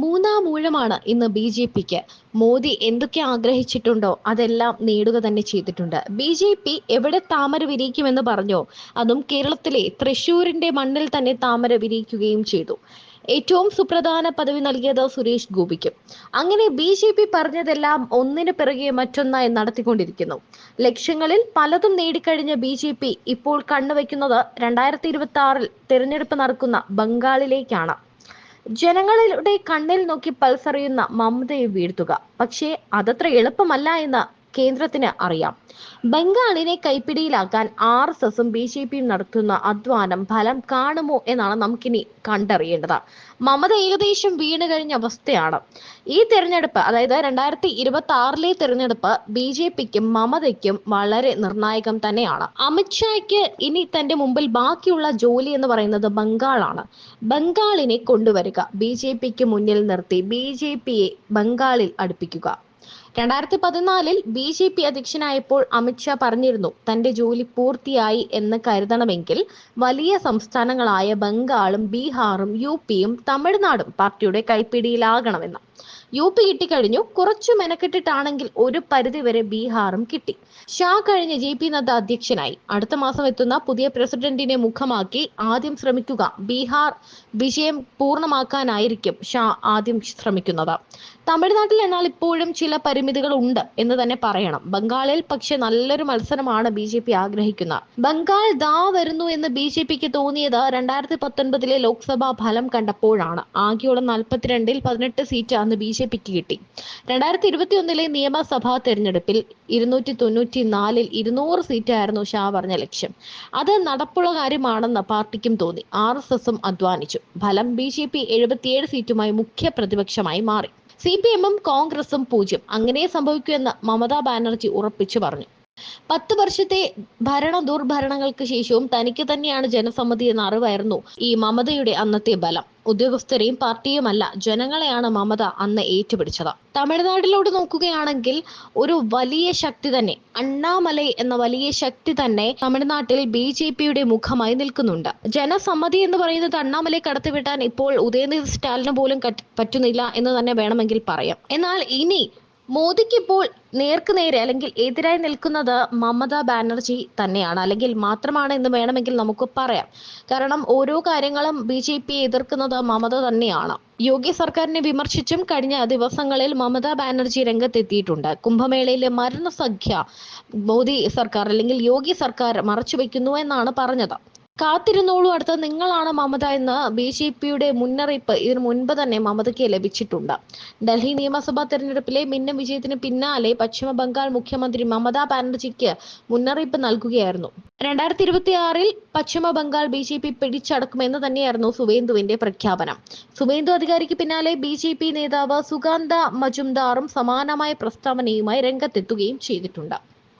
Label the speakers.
Speaker 1: മൂന്നാം ഊഴമാണ് ഇന്ന് B J പിക്ക്. മോദി എന്തൊക്കെ ആഗ്രഹിച്ചിട്ടുണ്ടോ അതെല്ലാം നേടുക തന്നെ ചെയ്തിട്ടുണ്ട്. ബി ജെ പി എവിടെ താമര വിരിയിക്കുമെന്ന് പറഞ്ഞോ അതും കേരളത്തിലെ തൃശൂരിന്റെ മണ്ണിൽ തന്നെ താമര വിരിയിക്കുകയും ചെയ്തു. ഏറ്റവും സുപ്രധാന പദവി നൽകിയത് സുരേഷ് ഗോപിക്കും. അങ്ങനെ ബി ജെ പി പറഞ്ഞതെല്ലാം ഒന്നിനു പിറകെ മറ്റൊന്നായി നടത്തിക്കൊണ്ടിരിക്കുന്നു. ലക്ഷ്യങ്ങളിൽ പലതും നേടിക്കഴിഞ്ഞ ബി ജെ പി ഇപ്പോൾ കണ്ണുവെക്കുന്നത് രണ്ടായിരത്തി ഇരുപത്തി ആറിൽ തിരഞ്ഞെടുപ്പ് നടക്കുന്ന ബംഗാളിലേക്കാണ്. ജനങ്ങളുടെ കണ്ണിൽ നോക്കി പൾസറിയുന്ന മമതയെ വീഴ്ത്തുക. പക്ഷേ അതത്ര എളുപ്പമല്ല എന്ന് കേന്ദ്രത്തിന് അറിയാം. ബംഗാളിനെ കൈപ്പിടിയിലാക്കാൻ ആർ എസ് എസും ബി ജെ പിയും നടത്തുന്ന അധ്വാനം ഫലം കാണുമോ എന്നാണ് നമുക്കിനി കണ്ടറിയേണ്ടത്. മമത ഏകദേശം വീണ് കഴിഞ്ഞ അവസ്ഥയാണ്. ഈ തെരഞ്ഞെടുപ്പ് അതായത് രണ്ടായിരത്തി ഇരുപത്തി ആറിലെ തെരഞ്ഞെടുപ്പ് ബി ജെ പിക്കും മമതയ്ക്കും വളരെ നിർണായകം തന്നെയാണ്. അമിത്ഷായ്ക്ക് ഇനി തന്റെ മുമ്പിൽ ബാക്കിയുള്ള ജോലി എന്ന് പറയുന്നത് ബംഗാളാണ്. ബംഗാളിനെ കൊണ്ടുവരിക ബി ജെ പിക്ക് മുന്നിൽ നിർത്തി ബി ജെ പിയെ ബംഗാളിൽ അടുപ്പിക്കുക. രണ്ടായിരത്തി പതിനാലിൽ ബി ജെ പി അധ്യക്ഷനായപ്പോൾ അമിത്ഷാ പറഞ്ഞിരുന്നു തന്റെ ജോലി പൂർത്തിയായി എന്ന് കരുതണമെങ്കിൽ വലിയ സംസ്ഥാനങ്ങളായ ബംഗാളും ബീഹാറും യു പിയും തമിഴ്നാടും പാർട്ടിയുടെ കൈപ്പിടിയിലാകണമെന്ന്. യു പി കിട്ടിക്കഴിഞ്ഞു കുറച്ചു മെനക്കെട്ടിട്ടാണെങ്കിൽ ഒരു പരിധിവരെ ബീഹാറും കിട്ടി. ഷാ കഴിഞ്ഞ് ജെ പി നദ്ദ അധ്യക്ഷനായി. അടുത്ത മാസം എത്തുന്ന പുതിയ പ്രസിഡന്റിനെ മുഖമാക്കി ആദ്യം ശ്രമിക്കുക ബീഹാർ വിജയം പൂർണമാക്കാനായിരിക്കും ഷാ ആദ്യം ശ്രമിക്കുന്നത്. തമിഴ്നാട്ടിൽ എന്നാൽ ഇപ്പോഴും ചില പരിമിതികൾ ഉണ്ട് എന്ന് തന്നെ പറയണം. ബംഗാളിൽ പക്ഷെ നല്ലൊരു മത്സരമാണ് ബി ജെ പി ആഗ്രഹിക്കുന്നത്. ബംഗാൾ ദാ വരുന്നു എന്ന് ബി ജെ പിക്ക് തോന്നിയത് രണ്ടായിരത്തി പത്തൊൻപതിലെ ലോക്സഭാ ഫലം കണ്ടപ്പോഴാണ്. ആകെയുള്ള നാൽപ്പത്തിരണ്ടിൽ പതിനെട്ട് സീറ്റ് അന്ന് ബി ജെ പിക്ക് കിട്ടി. രണ്ടായിരത്തി ഇരുപത്തി ഒന്നിലെ നിയമസഭാ തെരഞ്ഞെടുപ്പിൽ ഇരുന്നൂറ്റി തൊണ്ണൂറ്റി നാലിൽ ഇരുന്നൂറ് സീറ്റായിരുന്നു ഷാ പറഞ്ഞ ലക്ഷ്യം. അത് നടപ്പുള്ള കാര്യമാണെന്ന് പാർട്ടിക്കും തോന്നി. ആർ എസ് എസും അധ്വാനിച്ചു. ഫലം ബി ജെ പി എഴുപത്തിയേഴ് സീറ്റുമായി മുഖ്യ പ്രതിപക്ഷമായി മാറി. സി പി എമ്മും കോൺഗ്രസും പൂജ്യം. അങ്ങനെ സംഭവിക്കൂ എന്ന് മമതാ ബാനർജി ഉറപ്പിച്ചു പറഞ്ഞു. പത്ത് വർഷത്തെ ഭരണ ദുർഭരണങ്ങൾക്ക് ശേഷവും തനിക്ക് തന്നെയാണ് ജനസമ്മതി എന്ന അറിവായിരുന്നു ഈ മമതയുടെ അന്നത്തെ ബലം. ഉദ്യോഗസ്ഥരെയും പാർട്ടിയുമല്ല ജനങ്ങളെയാണ് മമത അന്ന് ഏറ്റുപിടിച്ചത്. തമിഴ്നാട്ടിലോട്ട് നോക്കുകയാണെങ്കിൽ ഒരു വലിയ ശക്തി തന്നെ അണ്ണാമലൈ എന്ന വലിയ ശക്തി തന്നെ തമിഴ്നാട്ടിൽ ബി ജെ പിയുടെ മുഖമായി നിൽക്കുന്നുണ്ട്. ജനസമ്മതി എന്ന് പറയുന്നത് അണ്ണാമലൈ കടത്തിവിട്ടാൻ ഇപ്പോൾ ഉദയനിധി സ്റ്റാലിന് പോലും പറ്റുന്നില്ല എന്ന് തന്നെ വേണമെങ്കിൽ പറയാം. എന്നാൽ ഇനി മോദിക്ക് ഇപ്പോൾ നേർക്കുനേരെ അല്ലെങ്കിൽ എതിരായി നിൽക്കുന്നത് മമതാ ബാനർജി തന്നെയാണ്. അല്ലെങ്കിൽ മാത്രമാണ് എന്ന് വേണമെങ്കിൽ നമുക്ക് പറയാം. കാരണം ഓരോ കാര്യങ്ങളും ബി ജെ പി എതിർക്കുന്നത് മമത തന്നെയാണ്. യോഗി സർക്കാരിനെ വിമർശിച്ചും കഴിഞ്ഞ ദിവസങ്ങളിൽ മമതാ ബാനർജി രംഗത്തെത്തിയിട്ടുണ്ട്. കുംഭമേളയിലെ മരണസംഖ്യ മോദി സർക്കാർ അല്ലെങ്കിൽ യോഗി സർക്കാർ മറച്ചുവെക്കുന്നു എന്നാണ് പറഞ്ഞത്. കാത്തിരുന്നോളൂ അടുത്ത് നിങ്ങളാണ് മമത എന്ന് ബി ജെ പിയുടെ മുന്നറിയിപ്പ് ഇതിനു മുൻപ് തന്നെ മമതയ്ക്ക് ലഭിച്ചിട്ടുണ്ട്. ഡൽഹി നിയമസഭാ തെരഞ്ഞെടുപ്പിലെ മിന്നം വിജയത്തിന് പിന്നാലെ പശ്ചിമ ബംഗാൾ മുഖ്യമന്ത്രി മമതാ ബാനർജിക്ക് മുന്നറിയിപ്പ് നൽകുകയായിരുന്നു. രണ്ടായിരത്തി ഇരുപത്തി ആറിൽ പശ്ചിമ ബംഗാൾ ബി ജെ പി പിടിച്ചടക്കുമെന്ന് തന്നെയായിരുന്നു സുവേന്ദുവിന്റെ പ്രഖ്യാപനം. സുവേന്ദു അധികാരിക്ക് പിന്നാലെ ബി ജെ പി നേതാവ് സുഗാന്ത മജുംദാറും സമാനമായ പ്രസ്താവനയുമായി രംഗത്തെത്തുകയും ചെയ്തിട്ടുണ്ട്.